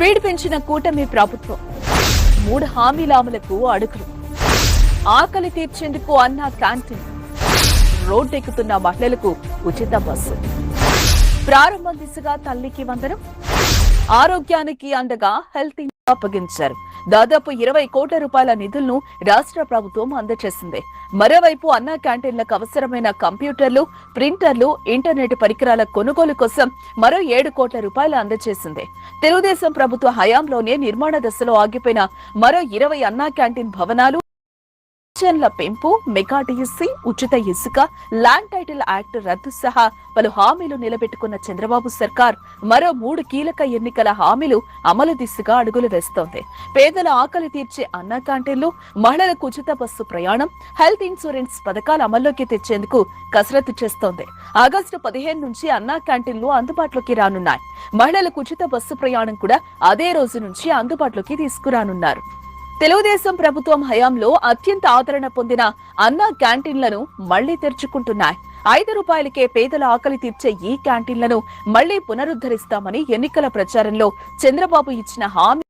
Speed పెంచిన కూటమి ప్రభుత్వం. మూడు హామీలాములకు అడుగులు. ఆకలి తీర్చేందుకు అన్న క్యాంటీన్. రోడ్డెక్కుతున్న మహిళలకు ఉచిత బస్సు. ప్రారంభం దిశగా తల్లికి వందనం. ఆరోగ్యానికి అండగా హెల్త్ అప్పగించారు. దాదాపు ఇరవై కోట్ల రూపాయల నిధులను రాష్ట్ర ప్రభుత్వం అందజేసింది మరోవైపు అన్నా క్యాంటీన్లకు అవసరమైన కంప్యూటర్లు ప్రింటర్లు ఇంటర్నెట్ పరికరాల కొనుగోలు కోసం మరో ఏడు కోట్ల రూపాయలు అందజేసింది తెలుగుదేశం ప్రభుత్వ హయాంలోనే నిర్మాణ దశలో ఆగిపోయిన మరో ఇరవై అన్నా క్యాంటీన్ భవనాలు పింఛన్ల పెంపు మెగా డిఎస్సి ఉచిత ఇసుక ల్యాండ్ టైటిల్ యాక్ట్ రద్దు సహా పలు హామీలు నిలబెట్టుకున్న చంద్రబాబు సర్కార్ మరో మూడు కీలక ఎన్నికల హామీలు అమలు దిశగా అడుగులు వేస్తోంది. పేదల ఆకలి తీర్చే అన్న క్యాంటీన్లు మహిళలకు ఉచిత బస్సు ప్రయాణం హెల్త్ ఇన్సూరెన్స్ పథకాలు అమల్లోకి తెచ్చేందుకు కసరత్తు చేస్తోంది. ఆగస్టు పదిహేను నుంచి అన్నా క్యాంటీన్లు అందుబాటులోకి రానున్నాయి. మహిళలకు ఉచిత బస్సు ప్రయాణం కూడా అదే రోజు నుంచి అందుబాటులోకి తీసుకురానున్నారు. తెలుగుదేశం ప్రభుత్వం హయాంలో అత్యంత ఆదరణ పొందిన అన్న క్యాంటీన్లను మళ్ళీ తెరుచుకుంటున్నాయి. ఐదు రూపాయలకే పేదల ఆకలి తీర్చే ఈ క్యాంటీన్లను మళ్ళీ పునరుద్ధరిస్తామని ఎన్నికల ప్రచారంలో చంద్రబాబు ఇచ్చిన హామీ